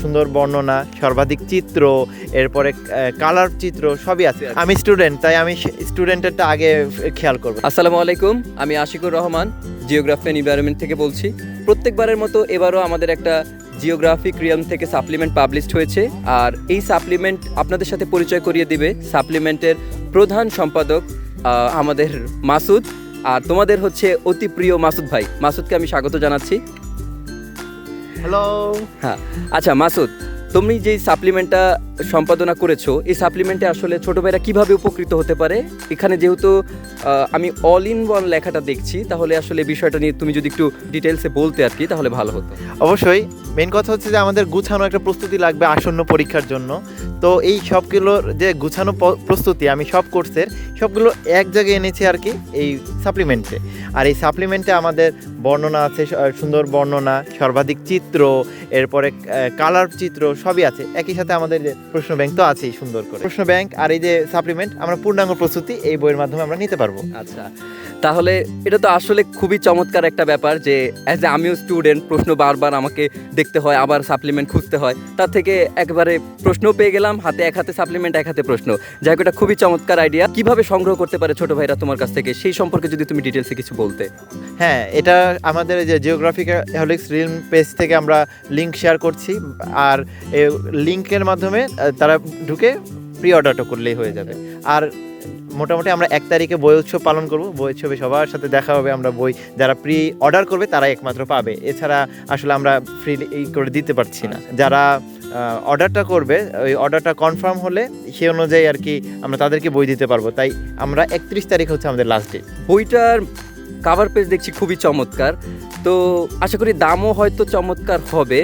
সুন্দর বর্ণনা সর্বাধিক চিত্র এরপরে কালার চিত্র সবই আছে। আমি স্টুডেন্ট তাই আমি স্টুডেন্টেরটা আগে খেয়াল করব। আসসালামু আলাইকুম আমি Ashikur Rahman geography and environment থেকে বলছি। প্রত্যেকবারের মতো এবারও আমাদের একটা জিওগ্রাফিক রিয়াম থেকে সাপ্লিমেন্ট পাবলিশড হয়েছে আর এই সাপ্লিমেন্ট আপনাদের সাথে পরিচয় করিয়ে দিবে সাপ্লিমেন্টের প্রধান সম্পাদক আমাদের মাসুদ। আর তোমাদের হচ্ছে অতি প্রিয় মাসুদ ভাই। মাসুদকে আমি স্বাগত জানাচ্ছি। হ্যালো হ্যাঁ আচ্ছা মাসুদ তুমি যেই সাপ্লিমেন্টটা সম্পাদনা করেছ এই সাপ্লিমেন্টে আসলে ছোট ভাইরা কীভাবে উপকৃত হতে পারে? এখানে যেহেতু আমি অল ইন ওয়ান লেখাটা দেখছি তাহলে আসলে বিষয়টা নিয়ে তুমি যদি একটু ডিটেলসে বলতে আর কি তাহলে ভালো হতো। অবশ্যই। মেন কথা হচ্ছে যে আমাদের গুছানো একটা প্রস্তুতি লাগবে আসন্ন পরীক্ষার জন্য। তো এই সবগুলোর যে গুছানো প্রস্তুতি আমি সব কোর্সের সবগুলো এক জায়গায় এনেছি আর কি এই সাপ্লিমেন্টে আর এই সাপ্লিমেন্টে আমাদের বর্ণনা আছে সুন্দর বর্ণনা, সর্বাধিক চিত্র, এরপরে কালার চিত্র সবই আছে। একই সাথে আমাদের প্রশ্ন ব্যাংক তো আছেই সুন্দর করে। প্রশ্ন ব্যাংক আর এই যে সাপ্লিমেন্ট আমরা পূর্ণাঙ্গ প্রস্তুতি এই বইয়ের মাধ্যমে আমরা নিতে পারব। আচ্ছা তাহলে এটা তো আসলে খুবই চমৎকার একটা ব্যাপার যে অ্যাজ এ আমিও স্টুডেন্ট প্রশ্ন বারবার আমাকে দেখতে হয়, আবার সাপ্লিমেন্ট খুঁজতে হয়। তার থেকে একবারে প্রশ্ন পেয়ে গেলাম, হাতে এক হাতে সাপ্লিমেন্ট এক হাতে প্রশ্ন। যাই হোক, এটা খুবই চমৎকার আইডিয়া কীভাবে সংগ্রহ করতে পারে ছোট ভাইরা তোমার কাছ থেকে? সেই সম্পর্কে যদি তুমি ডিটেলসে কিছু বলতে। হ্যাঁ এটা আমাদের যে জিওগ্রাফিক হলিক্স রিল পেজ থেকে আমরা লিঙ্ক শেয়ার করছি। আর লিঙ্কের মাধ্যমে তারা ঢুকে প্রি অর্ডারটা করলেই হয়ে যাবে। আর মোটামুটি আমরা এক তারিখে বই উৎসব পালন করব। বই উৎসবে সবার সাথে দেখা হবে। আমরা বই যারা প্রি অর্ডার করবে তারা একমাত্র পাবে। এছাড়া আসলে আমরা ফ্রি করে দিতে পারছি না। যারা অর্ডারটা করবে ওই অর্ডারটা কনফার্ম হলে সে অনুযায়ী আর কি আমরা তাদেরকে বই দিতে পারব। তাই আমরা একত্রিশ তারিখ হচ্ছে আমাদের লাস্ট ডে বইটার কাভার পেজ দেখছি খুবই চমৎকার। তো আশা করি দামও হয়তো চমৎকার হবে।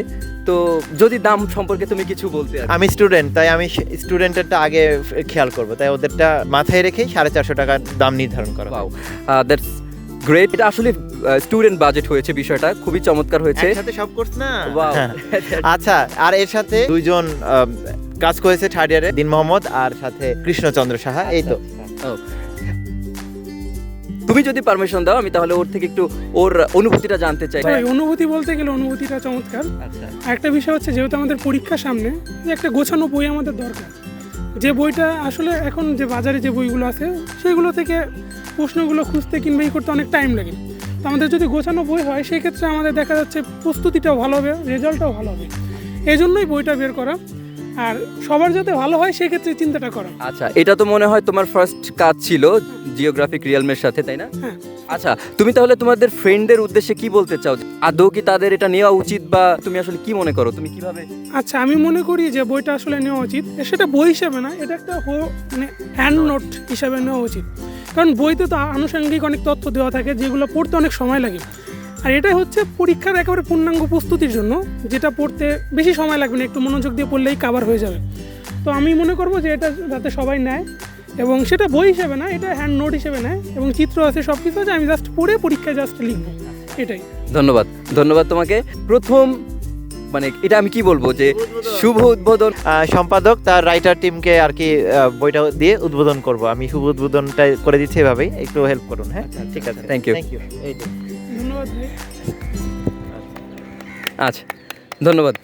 তো যদি দাম সম্পর্কে তুমি কিছু বলতে আমি স্টুডেন্ট তাই আমি স্টুডেন্টেরটা আগে খেয়াল করব। তাই ওদেরটা মাথায় রেখেই সাড়ে চারশো টাকা দাম নির্ধারণ করা দ্যাটস গ্রেট এটা আসলে স্টুডেন্ট বাজেট হয়েছে বিষয়টা। খুবই চমৎকার হয়েছে। একসাথে সব কোর্স না? হ্যাঁ। আচ্ছা আর এর সাথে দুইজন কাজ করেছে থার্ড ইয়ারে দিন মোহাম্মদ আর সাথে কৃষ্ণচন্দ্র সাহা এই তো। ও। তুমি যদি পারমিশন দাও আমি তাহলে ওর থেকে একটু ওর অনুভূতিটা জানতে চাই। ভাই অনুভূতি বলতে গেলে অনুভূতিটা চমৎকার। আচ্ছা। একটা বিষয় হচ্ছে যেহেতু আমাদের পরীক্ষার সামনে যে একটা গোছানো বই আমাদের দরকার। যে বইটা আসলে এখন যে বাজারে যে বইগুলো আছে সেগুলো থেকে প্রশ্নগুলো খুঁজতে কিংবা ই করতে অনেক টাইম লাগে। তো আমাদের যদি গোছানো বই হয় সেই ক্ষেত্রে আমাদের দেখা যাচ্ছে প্রস্তুতিটাও ভালো হবে রেজাল্টটাও ভালো হবে। এই জন্যই বইটা বের করা। আর সবার যাতে ভালো হয় সেক্ষেত্রে চিন্তাটা করা। আচ্ছা এটা তো মনে হয় তোমার ফার্স্ট কাজ ছিল। জিওগ্রাফিক রিয়ালমের সাথে তাই না? হ্যাঁ। আচ্ছা তুমি তাহলে তোমাদের ফ্রেন্ডদের উদ্দেশ্যে কি বলতে চাও? আদৌ কি তাদের এটা নেওয়া উচিত বা তুমি আসলে কি মনে করো? তুমি কীভাবে আচ্ছা আমি মনে করি যে বইটা আসলে নেওয়া উচিত। সেটা বই হিসাবে না এটা একটা মানে হ্যান্ড নোট হিসাবে নেওয়া উচিত। কারণ বইতে তো আনুষঙ্গিক অনেক তথ্য দেওয়া থাকে যেগুলো পড়তে অনেক সময় লাগে। আর এটা হচ্ছে পরীক্ষার একেবারে পূর্ণাঙ্গ প্রস্তুতির জন্য যেটা পড়তে বেশি সময় লাগবে না একটু মনোযোগ দিয়ে পড়লেই কাবার হয়ে যাবে। তো আমি মনে করব যে এটা যাতে সবাই নেয়। এবং সেটা বই হিসেবে না এটা হ্যান্ড নোট হিসেবে নেয় এবং চিত্র আছে সব কিছু আছে আমি জাস্ট পড়ে পরীক্ষায় জাস্ট লিখব। এটাই। ধন্যবাদ। ধন্যবাদ তোমাকে। প্রথম মানে এটা আমি কি বলব যে শুভ উদ্বোধন সম্পাদক তার রাইটার টিমকে আর কি বইটা দিয়ে উদ্বোধন করব। আমি শুভ উদ্বোধনটা করে দিচ্ছি এভাবেই একটু হেল্প করুন হ্যাঁ? ঠিক আছে। Thank you. থ্যাংক ইউ ধন্যবাদ আচ্ছা ধন্যবাদ।